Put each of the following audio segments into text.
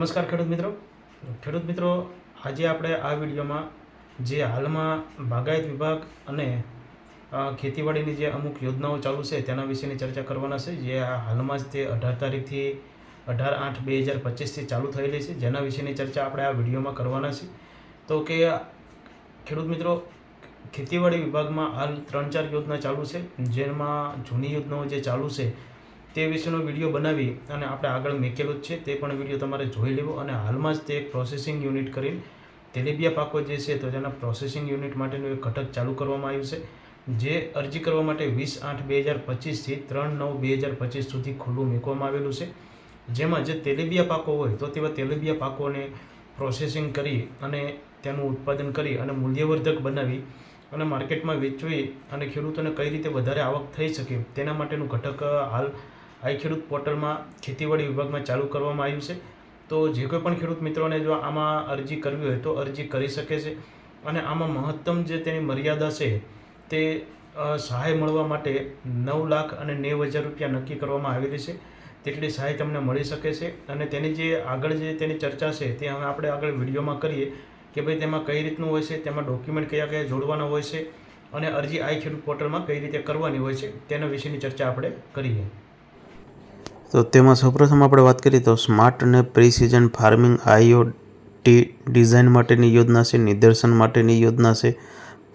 નમસ્કાર ખેડૂત મિત્રો. ખેડૂત મિત્રો, આજે આપણે આ વિડીયોમાં જે હાલમાં બાગાયત વિભાગ અને ખેતીવાડીની જે અમુક યોજનાઓ ચાલુ છે તેના વિશેની ચર્ચા કરવાના છે, જે હાલમાં જ તે અઢાર તારીખથી અઢાર આઠ બે હજાર પચીસથી ચાલુ થયેલી છે, જેના વિશેની ચર્ચા આપણે આ વિડીયોમાં કરવાના છે. તો કે, ખેડૂત મિત્રો, ખેતીવાડી વિભાગમાં હાલ ત્રણ ચાર યોજના ચાલુ છે, જેમાં જૂની યોજનાઓ જે ચાલુ છે તે વિશેનો વીડિયો બનાવી અને આપણે આગળ મેકેલો જ છે, તે પણ વીડિયો તમારે જોઈ લેવો અને હાલમાં જ તે પ્રોસેસિંગ યુનિટ કરીને તેલીબિયા પાકો જે છે, તો તેના પ્રોસેસિંગ યુનિટ માટેનું એક ઘટક ચાલુ કરવામાં આવ્યું છે, જે અરજી કરવા માટે વીસ આઠ બે હજાર પચીસથી ત્રણ નવ બે હજાર પચીસ સુધી ખુલ્લું મૂકવામાં આવેલું છે. જેમાં જે તેલીબિયા પાકો હોય, તો તેવા તેલીબિયા પાકોને પ્રોસેસિંગ કરી અને તેનું ઉત્પાદન કરી અને મૂલ્યવર્ધક બનાવી અને માર્કેટમાં વેચવી અને ખેડૂતોને કઈ રીતે વધારે આવક થઈ શકે તેના માટેનું ઘટક હાલ આઈ ખેડૂત પોર્ટલમાં ખેતીવાડી વિભાગમાં ચાલુ કરવામાં આવ્યું છે. તો જે કોઈ પણ ખેડૂત મિત્રોને જો આમાં અરજી કરવી હોય તો અરજી કરી શકે છે અને આમાં મહત્તમ જે તેની મર્યાદા છે તે સહાય મળવા માટે નવ લાખ અને નેવ હજાર રૂપિયા નક્કી કરવામાં આવેલી છે. તેટલી સહાય તમને મળી શકે છે અને તેની જે આગળ જે તેની ચર્ચા છે તે હવે આપણે આગળ વિડીયોમાં કરીએ કે ભાઈ તેમાં કઈ રીતનું હોય છે, તેમાં ડોક્યુમેન્ટ કયા કયા જોડવાના હોય છે અને અરજી આઈ ખેડૂત પોર્ટલમાં કઈ રીતે કરવાની હોય છે તેના વિશેની ચર્ચા આપણે કરીએ. તો તેમાં સૌપ્રથમ આપણે વાત કરીએ તો સ્માર્ટ અને પ્રિસિઝન ફાર્મિંગ આઈઓટી ડિઝાઇન માટેની યોજના છે, નિદર્શન માટેની યોજના છે,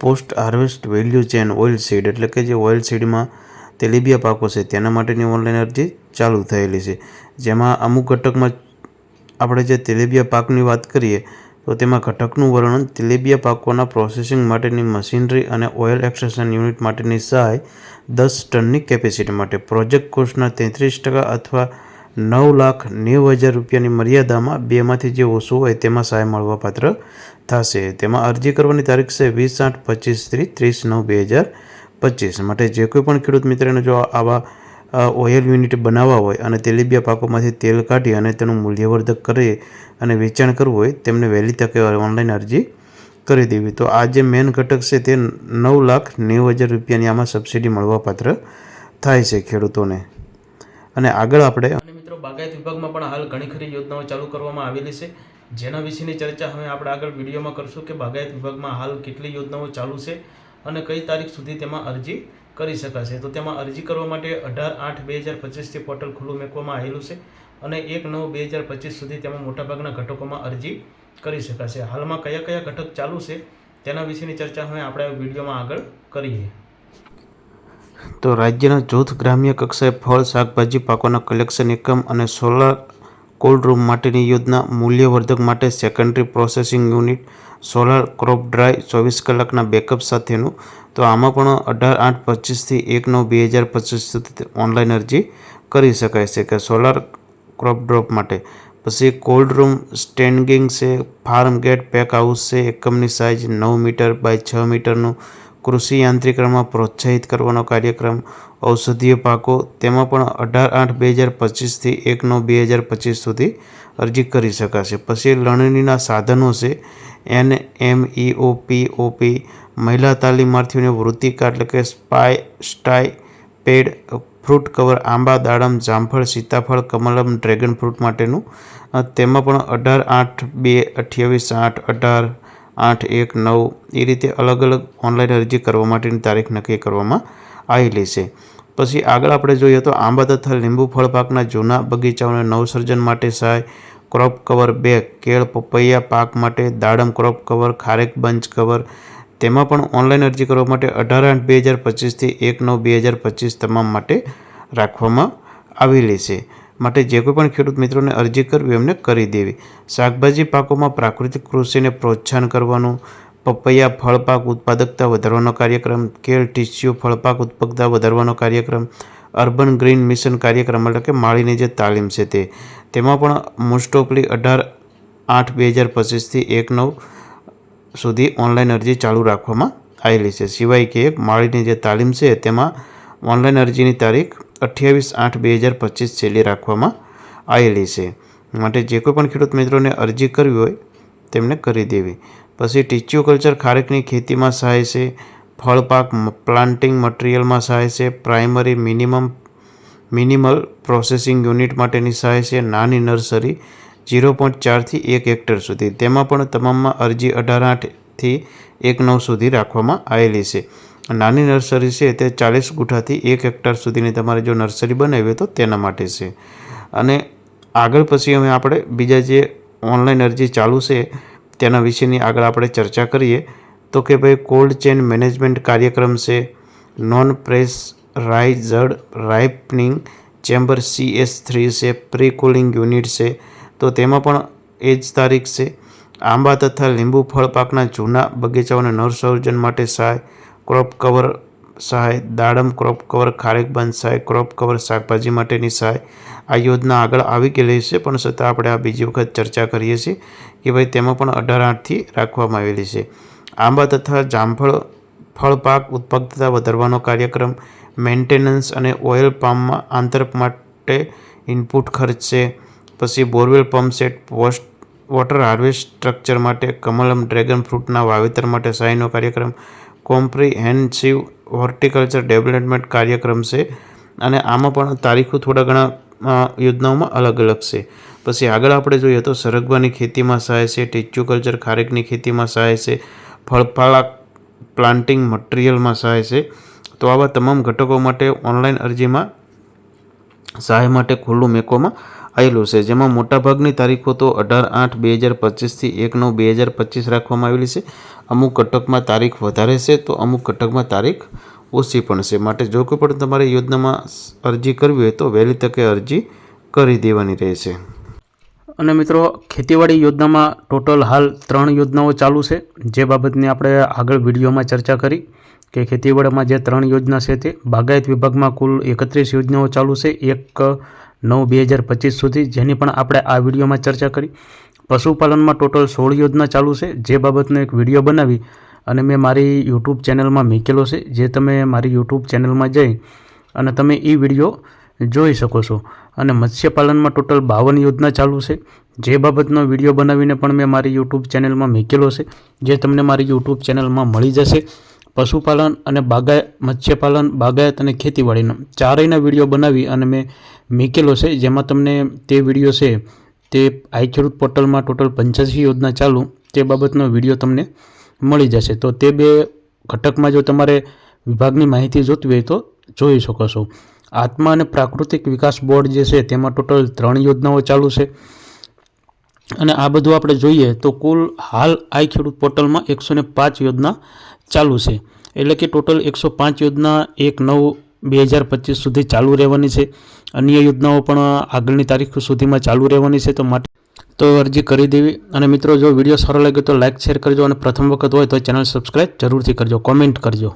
post harvest value chain oil seed, એટલે કે જે ઓઇલ સીડમાં તેલીબિયા પાકો છે, તેના માટેની ઓનલાઈન અરજી ચાલુ થયેલી છે. જેમાં અમુક ઘટકમાં આપણે જે તેલીબિયા પાકની વાત કરીએ તો તેમાં ઘટકનું વર્ણન તેલીબિયા પાકોના પ્રોસેસિંગ માટેની મશીનરી અને ઓઇલ એક્સટ્રેક્શન યુનિટ માટેની સહાય દસ ટનની કેપેસિટી માટે. પ્રોજેક્ટ કોસ્ટના તેત્રીસ ટકા અથવા નવ લાખ નેવું હજાર રૂપિયાની મર્યાદામાં બેમાંથી જે ઓછું હોય તેમાં સહાય મળવાપાત્ર થશે. તેમાં અરજી કરવાની તારીખ છે વીસ આઠ પચીસ ત્રીસ નવ બે હજાર પચીસ. માટે જે કોઈ પણ ખેડૂત મિત્રને જો આવા ઓઇલ યુનિટ બનાવવા હોય અને તેલીબિયા પાકોમાંથી તેલ કાઢી અને તેનું મૂલ્યવર્ધક કરે અને વેચાણ કરવું હોય, તેમને વહેલી તકે ઓનલાઈન અરજી કરી દેવી. તો આ જે મેઇન ઘટક છે તે નવ લાખ નેવું હજાર રૂપિયાની આમાં સબસિડી મળવાપાત્ર થાય છે ખેડૂતોને. અને આગળ આપણે મિત્રો, બાગાયત વિભાગમાં પણ હાલ ઘણી ખરી યોજનાઓ ચાલુ કરવામાં આવેલી છે. જેના વિશેની ચર્ચા હવે આપણે આગળ વિડીયોમાં કરશું કે બાગાયત વિભાગમાં હાલ કેટલી યોજનાઓ ચાલુ છે અને કઈ તારીખ સુધી તેમાં અરજી કરી શકાશે. તો તેમાં અરજી કરવા માટે અઢાર આઠ બે હજાર પચીસથી પોર્ટલ ખુલ્લું મૂકવામાં આવેલું છે અને એક નવ બે હજાર પચીસ સુધી તેમાં મોટાભાગના ઘટકોમાં અરજી કરી શકાશે. હાલમાં કયા કયા ઘટક ચાલુ છે તેના વિશેની ચર્ચા હવે આપણે વિડીયોમાં આગળ કરીએ. તો રાજ્યના જૂથ ગ્રામ્ય કક્ષાએ ફળ, શાકભાજી, પાકોના કલેક્શન એકમ અને સોલાર કોલ્ડ રૂમ માટેની યોજના મૂલ્યવર્ધક માટે secondary processing unit solar crop dry ચોવીસ કલાકના બેકઅપ સાથેનું. તો આમાં પણ અઢાર, આઠ પચીસથી એક નવ બે હજાર પચીસ સુધી ઓનલાઈન અરજી કરી શકાય છે કે સોલાર ક્રોપ ડ્રોપ માટે. પછી કોલ્ડ રૂમ સ્ટેન્ડિંગ છે ફાર્મ ગેટ પેક હાઉસ છે, એકમની સાઇઝ નવ મીટર બાય છ મીટરનું. કૃષિ યાંત્રિકરણમાં પ્રોત્સાહિત કરવાનો કાર્યક્રમ, ઔષધીય પાકો, તેમાં પણ અઢાર આઠ બે હજાર પચીસથી એક નવ બે હજાર પચીસ સુધી અરજી કરી શકાશે. પછી લણણીના સાધનો છે. એન એમ ઈ પી ઓપી મહિલા તાલીમાર્થીઓને વૃત્તિકા એટલે કે સ્પાય, સ્ટાય પેડ, ફ્રૂટ કવર, આંબા, દાડમ, જામફળ, સીતાફળ, કમલમ, ડ્રેગન ફ્રૂટ માટેનું. તેમાં પણ અઢાર આઠ બે અઠ્યાવીસ આઠ અઢાર આઠ એક નવ એ રીતે અલગ અલગ ઓનલાઈન અરજી કરવા માટેની તારીખ નક્કી કરવામાં આવેલી છે. પછી આગળ આપણે જોઈએ તો આંબા તથા લીંબુ ફળ પાકના જૂના બગીચાઓને નવસર્જન માટે સહાય ક્રોપ કવર બે, કેળ, પપૈયા પાક માટે દાડમ ક્રોપ કવર ખારેક બંચ કવર તેમાં પણ ઓનલાઈન અરજી કરવા માટે અઢાર આઠ બે હજાર પચીસથી એક નવ બે હજાર પચીસ તમામ માટે રાખવામાં આવેલી છે. માટે જે કોઈ પણ ખેડૂત મિત્રોને અરજી કરવી એમને કરી દેવી. શાકભાજી પાકોમાં પ્રાકૃતિક કૃષિને પ્રોત્સાહન કરવાનું, પપૈયા ફળપાક ઉત્પાદકતા વધારવાનો કાર્યક્રમ કેળ ટીસ્યુ ફળપાક ઉત્પાદકતા વધારવાનો કાર્યક્રમ, અર્બન ગ્રીન મિશન કાર્યક્રમ એટલે કે માળીની જે તાલીમ છે તે. તેમાં પણ મોસ્ટ ઓફલી અઢાર આઠ બે હજાર પચીસથી એક નવ સુધી ઓનલાઈન અરજી ચાલુ રાખવામાં આવેલી છે. સિવાય કે એક માળીની જે તાલીમ છે તેમાં ઓનલાઈન અરજીની તારીખ અઠ્યાવીસ આઠ બે હજાર પચીસ છેલ્લી રાખવામાં આવેલી છે. માટે જે કોઈ પણ ખેડૂત મિત્રોને અરજી કરવી હોય, તેમને કરી દેવી. પછી ટીચ્યુ કલ્ચર ખારેકની ખેતીમાં સહાય છે, ફળપાક પ્લાન્ટિંગ મટીરિયલમાં સહાય છે, primary minimum, minimal processing unit માટેની સહાય છે, નાની નર્સરી ઝીરો પોઈન્ટ ચારથી એક હેક્ટર સુધી. તેમાં પણ તમામમાં અરજી અઢાર આઠથી એક નવ સુધી રાખવામાં આવેલી છે. નાની નર્સરી છે તે ચાલીસ ગુઠાથી એક હેક્ટર સુધીની તમારે જો નર્સરી બનાવી તો તેના માટે છે. અને આગળ પછી અમે આપણે બીજા જે ઓનલાઈન અરજી ચાલુ છે, તેના વિશેની આગળ આપણે ચર્ચા કરીએ. તો કે ભાઈ કોલ્ડ ચેન મેનેજમેન્ટ કાર્યક્રમ છે, non pressurized ripening chamber C S three છે પ્રી કુલિંગ યુનિટ છે, તો તેમાં પણ એ જ તારીખ છે. આંબા તથા લીંબુ ફળ પાકના જૂના બગીચાઓને નવસર્જન માટે સહાય ક્રોપ કવર સહાય, દાડમ ક્રોપ કવર ખારેકબાંધ સહાય, ક્રોપ કવર શાકભાજી માટેની સહાય. આ યોજના આગળ આવી ગયેલી છે, પણ છતાં આપણે આ બીજી વખત ચર્ચા કરીએ છીએ કે ભાઈ તેમાં પણ અઢાર આઠથી રાખવામાં આવેલી છે. આંબા તથા જામફળ ફળ પાક ઉત્પાદકતા વધારવાનો કાર્યક્રમ, મેન્ટેનન્સ અને ઓઇલ પામમાં આંતર માટે ઇનપુટ ખર્ચ છે. પછી borewell pump set, post water harvest structure માટે કમલમ ડ્રેગન ફ્રૂટના વાવેતર માટે સહાયનો કાર્યક્રમ કોમ્પ્રિહેન્સિવ હોર્ટિકલ્ચર ડેવલપમેન્ટ કાર્યક્રમ છે. અને આમાં પણ તારીખો થોડા ઘણા યોજનાઓમાં અલગ અલગ છે. પછી આગળ આપણે જોઈએ તો સરગવાની ખેતીમાં સહાય છે, ટીચ્યુ કલ્ચર ખારેકની ખેતીમાં સહાય છે, ફળફાળા પ્લાન્ટિંગ મટીરિયલમાં સહાય છે. તો આવા તમામ ઘટકો માટે ઓનલાઈન અરજીમાં સહાય માટે ખુલ્લું મેકવામાં આવેલું છે. જેમાં મોટાભાગની તારીખો તો અઢાર આઠ બે હજાર પચીસથી એક નવ બે હજાર પચીસ રાખવામાં આવેલી છે. અમુક ઘટકમાં તારીખ વધારે છે તો અમુક ઘટકમાં તારીખ ઓછી પણ છે. માટે જો કોઈ પણ તમારે યોજનામાં અરજી કરવી હોય તો વહેલી તકે અરજી કરી દેવાની રહેશે. અને મિત્રો, ખેતીવાડી યોજનામાં ટોટલ હાલ ત્રણ યોજનાઓ ચાલુ છે. જે બાબતની આપણે આગળ વિડીયોમાં ચર્ચા કરી કે ખેતીવાડીમાં જે ત્રણ યોજના છે તે બાગાયત વિભાગમાં કુલ એકત્રીસ યોજનાઓ ચાલુ છે. એક નવ બે હજાર પચીસ સુધી, જેની પણ આપણે આ વિડીયોમાં ચર્ચા કરી. પશુપાલનમાં ટોટલ સોળ યોજના ચાલુ છે. જે બાબતનો એક વીડિયો બનાવી અને મેં મારી યુટ્યુબ ચેનલમાં મૂકેલો છે, જે તમે મારી યુટ્યુબ ચેનલમાં જઈ અને તમે એ વીડિયો જોઈ શકો છો. અને મત્સ્યપાલનમાં ટોટલ બાવન યોજના ચાલુ છે. જે બાબતનો વીડિયો બનાવીને પણ મેં મારી યુટ્યુબ ચેનલમાં મૂકેલો છે, જે તમને મારી યુટ્યુબ ચેનલમાં મળી જશે. પશુપાલન અને બાગાયત, મત્સ્યપાલન, બાગાયત અને ખેતીવાડીનો ચારેયના વીડિયો બનાવી અને મેં મૂકેલો છે, જેમાં તમને તે વીડિયો છે, તે આઈ ખેડૂત પોર્ટલમાં ટોટલ પંચ્યાસી યોજના ચાલુ, તે બાબતનો વીડિયો તમને મળી જશે. તો તે બે ઘટકમાં જો તમારે વિભાગની માહિતી જોતી હોય તો જોઈ શકો છો. આત્મા અને પ્રાકૃતિક વિકાસ બોર્ડ જે છે, તેમાં ટોટલ ત્રણ યોજનાઓ ચાલુ છે. અને આ બધું આપણે જોઈએ તો કુલ હાલ આઈ ખેડૂત પોર્ટલમાં એકસો ને પાંચ યોજના ચાલુ છે. એટલે કે ટોટલ એકસો પાંચ યોજના એક નવ બે હજાર પચીસ સુધી ચાલુ રહેવાની છે. અન્ય યોજનાઓ પણ આગળની તારીખ સુધીમાં ચાલુ રહેવાની છે, તો માટે તો અરજી કરી દેવી. અને મિત્રો, જો વીડિયો સારો લાગ્યો તો લાઇક શેર કરજો. અને પ્રથમ વખત હોય તો ચેનલ સબસ્ક્રાઈબ જરૂરથી કરજો. કોમેન્ટ કરજો.